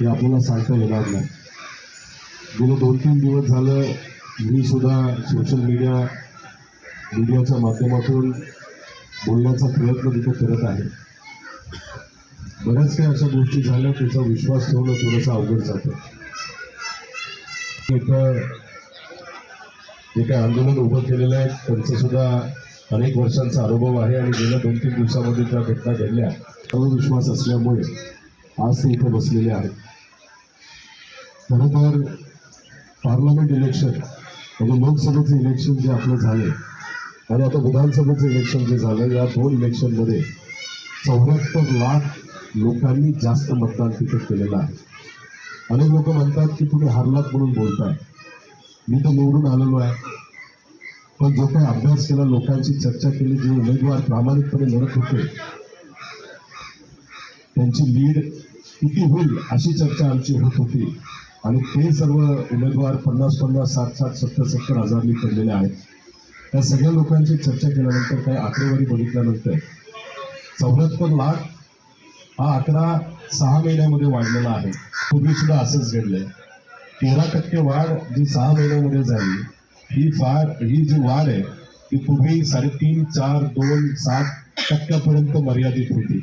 हे आपल्याला सांगता येणार नाही. गेले दोन तीन दिवस झालं मी सुद्धा सोशल मीडिया मीडियाच्या माध्यमातून बोलण्याचा प्रयत्न तिथे करत आहे. बऱ्याच काही अशा गोष्टी झाल्या त्याचा विश्वास ठेवणं थोडंसं अवघड जातं. इथं जे काही आंदोलन उभं केलेलं आहे त्यांचं सुद्धा अनेक वर्षांचा अनुभव आहे आणि गेल्या दोन तीन दिवसामध्ये त्या घटना घडल्या. सर्व विश्वास असल्यामुळे आज ते इथे बसलेले आहेत. खरोखर तर पार्लमेंट इलेक्शन म्हणजे लोकसभेचं इलेक्शन जे आपलं झाले आणि आता विधानसभेचं इलेक्शन जे झालं या दोन इलेक्शनमध्ये चौऱ्याहत्तर लाख लोकांनी जास्त मतदान तिथे केलेलं आहे. अनेक लोक म्हणतात की तुम्ही हारलात म्हणून बोलताय. मी तर निवडून आलेलो आहे. पण जो काही अभ्यास केला लोकांची चर्चा केली जे उमेदवार प्रामाणिकपणे लढत होते त्यांची लीड किती होईल अशी चर्चा आमची होत होती. आणि ते सर्व उमेदवार पन्नास पन्नास साठ साठ सत्तर सत्तर हजारनी पडलेले आहेत. त्या सगळ्या लोकांची चर्चा केल्यानंतर काही आकडेवारी बघितल्यानंतर चौऱ्याहत्तर लाख हा आकडा सहा महिन्यामध्ये वाढलेला आहे. पूर्वी सुद्धा असंच घडलंय. तेरा टक्के वाढ जी सहा महिन्यामध्ये झाली ही फार ही जी वाढ आहे ती पूर्वी साडेतीन चार दोन सात टक्क्यापर्यंत मर्यादित होती.